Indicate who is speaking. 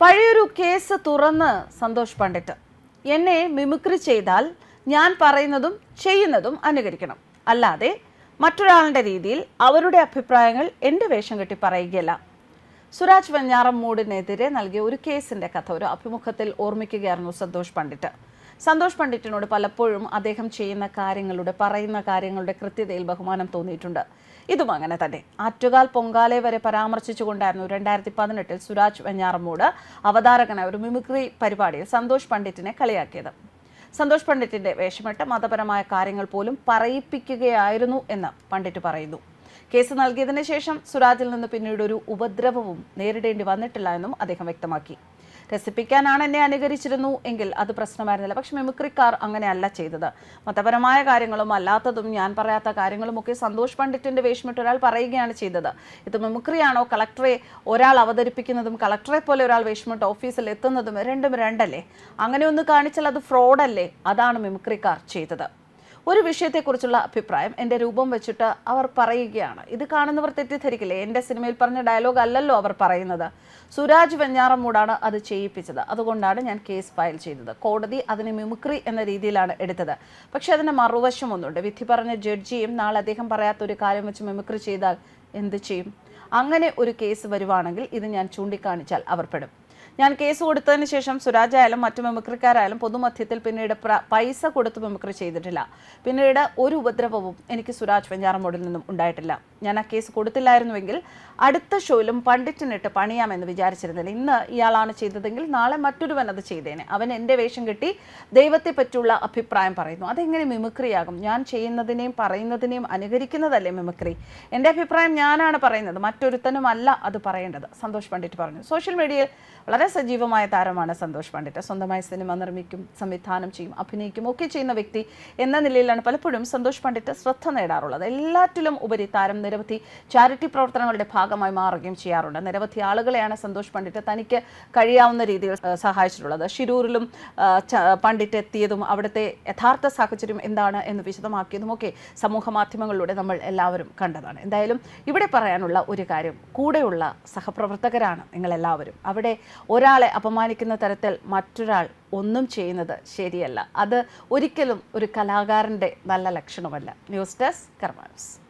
Speaker 1: പഴയൊരു കേസ് തുറന്ന് സന്തോഷ് പണ്ഡിറ്റ്. എന്നെ മിമിക്രി ചെയ്താൽ ഞാൻ പറയുന്നതും ചെയ്യുന്നതും അനുകരിക്കണം. അല്ലാതെ മറ്റൊരാളുടെ രീതിയിൽ അവരുടെ അഭിപ്രായങ്ങൾ എന്റെ വേഷം കെട്ടി പറയുകയല്ല. സുരാജ് വെഞ്ഞാറമ്മൂടിനെതിരെ നൽകിയ ഒരു കേസിന്റെ കഥ ഒരു അഭിമുഖത്തിൽ ഓർമ്മിക്കുകയായിരുന്നു സന്തോഷ് പണ്ഡിറ്റ്. സന്തോഷ് പണ്ഡിറ്റിനോട് പലപ്പോഴും അദ്ദേഹം ചെയ്യുന്ന കാര്യങ്ങളുടെ പറയുന്ന കാര്യങ്ങളുടെ കൃത്യതയിൽ ബഹുമാനം തോന്നിയിട്ടുണ്ട്. ഇതും അങ്ങനെ തന്നെ. ആറ്റുകാൽ പൊങ്കാലെ വരെ പരാമർശിച്ചുകൊണ്ടായിരുന്നു രണ്ടായിരത്തി പതിനെട്ടിൽ സുരാജ് വെഞ്ഞാറമ്മൂട് അവതാരകനായ ഒരു മിമിക്രി പരിപാടിയിൽ സന്തോഷ് പണ്ഡിറ്റിനെ കളിയാക്കിയത്. സന്തോഷ് പണ്ഡിറ്റിന്റെ വേഷമിട്ട മതപരമായ കാര്യങ്ങൾ പോലും പറയിപ്പിക്കുകയായിരുന്നു എന്ന് പണ്ഡിറ്റ് പറയുന്നു. കേസ് നൽകിയതിന് ശേഷം സുരാജിൽ നിന്ന് പിന്നീട് ഒരു ഉപദ്രവവും നേരിടേണ്ടി വന്നിട്ടില്ല എന്നും അദ്ദേഹം വ്യക്തമാക്കി. രസിപ്പിക്കാനാണ് എന്നെ അനുകരിച്ചിരുന്നു. എങ്കിൽ അത് പ്രശ്നമായിരുന്നില്ല. പക്ഷെ മിമിക്രിക്കാർ അങ്ങനെയല്ല ചെയ്തത്. മതപരമായ കാര്യങ്ങളും അല്ലാത്തതും ഞാൻ പറയാത്ത കാര്യങ്ങളും ഒക്കെ സന്തോഷ് പണ്ഡിറ്റിന്റെ വേഷമിട്ട് ഒരാൾ പറയുകയാണ് ചെയ്തത്. ഇത് മിമിക്രിയാണോ? കളക്ടറെ ഒരാൾ അവതരിപ്പിക്കുന്നതും കളക്ടറെ പോലെ ഒരാൾ വേഷമിട്ട് ഓഫീസിൽ എത്തുന്നതും രണ്ടും രണ്ടല്ലേ? അങ്ങനെ ഒന്ന് കാണിച്ചാൽ അത് ഫ്രോഡല്ലേ? അതാണ് മിമിക്രിക്കാർ ചെയ്തത്. ഒരു വിഷയത്തെക്കുറിച്ചുള്ള അഭിപ്രായം എന്റെ രൂപം വെച്ചിട്ട് അവർ പറയുകയാണ്. ഇത് കാണുന്നവർ തെറ്റിദ്ധരിക്കില്ലേ? എന്റെ സിനിമയിൽ പറഞ്ഞ ഡയലോഗ് അല്ലല്ലോ അവർ പറയുന്നത്. സുരാജ് വെഞ്ഞാറമ്മൂടാണ് അത് ചെയ്യിപ്പിച്ചത്. അതുകൊണ്ടാണ് ഞാൻ കേസ് ഫയൽ ചെയ്തത്. കോടതി അതിനെ മിമിക്രി എന്ന രീതിയിലാണ് എടുത്തത്. പക്ഷേ അതിന് മറുവശം ഒന്നുണ്ട്. വിധി പറഞ്ഞ ജഡ്ജിയും നാളെ അദ്ദേഹം പറയാത്ത ഒരു കാര്യം വെച്ച് മിമിക്രി ചെയ്താൽ എന്ത് ചെയ്യും? അങ്ങനെ ഒരു കേസ് വരുവാണെങ്കിൽ ഇത് ഞാൻ ചൂണ്ടിക്കാണിച്ചാൽ അവർ പെടും ഞാൻ കേസ് കൊടുത്തതിന് ശേഷം സുരാജ് ആയാലും മറ്റു മെമിക്രിക്കാരായാലും പൊതുമധ്യത്തിൽ പിന്നീട് പൈസ കൊടുത്ത് മെമിക്രി ചെയ്തിട്ടില്ല. പിന്നീട് ഒരു ഉപദ്രവവും എനിക്ക് സുരാജ് വെഞ്ഞാറമോടിൽ നിന്നും ഉണ്ടായിട്ടില്ല. ഞാൻ ആ കേസ് കൊടുത്തില്ലായിരുന്നുവെങ്കിൽ അടുത്ത ഷോയിലും പണ്ഡിറ്റിനിട്ട് പണിയാമെന്ന് വിചാരിച്ചിരുന്നില്ല. ഇന്ന് ഇയാളാണ് ചെയ്തതെങ്കിൽ നാളെ മറ്റൊരുവൻ അത് ചെയ്തേനെ. അവൻ എന്റെ വേഷം കെട്ടി ദൈവത്തെ പറ്റിയുള്ള അഭിപ്രായം പറയുന്നു. അതെങ്ങനെ മിമിക്രിയാകും? ഞാൻ ചെയ്യുന്നതിനെയും പറയുന്നതിനെയും അനുകരിക്കുന്നതല്ലേ മിമിക്രി? എന്റെ അഭിപ്രായം ഞാനാണ് പറയുന്നത്. മറ്റൊരുത്തനുമല്ല അത് പറയേണ്ടത്. സന്തോഷ് പണ്ഡിറ്റ് പറഞ്ഞു. സോഷ്യൽ മീഡിയയിൽ വളരെ സജീവമായ താരമാണ് സന്തോഷ് പണ്ഡിറ്റ്. സ്വന്തമായി സിനിമ നിർമ്മിക്കും സംവിധാനം ചെയ്യും അഭിനയിക്കും ഒക്കെ ചെയ്യുന്ന വ്യക്തി എന്ന നിലയിലാണ് പലപ്പോഴും സന്തോഷ് പണ്ഡിറ്റ് ശ്രദ്ധ നേടാറുള്ളത്. എല്ലാറ്റിലും ഉപരി താരം നിരവധി ചാരിറ്റി പ്രവർത്തനങ്ങളുടെ ഭാഗമായി മാറുകയും ചെയ്യാറുണ്ട്. നിരവധി ആളുകളെയാണ് സന്തോഷ് പണ്ഡിറ്റ് തനിക്ക് കഴിയാവുന്ന രീതിയിൽ സഹായിച്ചിട്ടുള്ളത്. ഷിരൂരിലും പണ്ഡിറ്റ് എത്തിയതും അവിടുത്തെ യഥാർത്ഥ സാഹചര്യം എന്താണ് എന്ന് വിശദമാക്കിയതുമൊക്കെ സമൂഹ മാധ്യമങ്ങളിലൂടെ നമ്മൾ എല്ലാവരും കണ്ടതാണ്. എന്തായാലും ഇവിടെ പറയാനുള്ള ഒരു കാര്യം കൂടെയുള്ള സഹപ്രവർത്തകരാണ് നിങ്ങളെല്ലാവരും. അവിടെ ഒരാളെ അപമാനിക്കുന്ന തരത്തിൽ മറ്റൊരാൾ ഒന്നും ചെയ്യുന്നത് ശരിയല്ല. അത് ഒരിക്കലും ഒരു കലാകാരന്റെ നല്ല ലക്ഷണമല്ല. News desk കർമാനസ്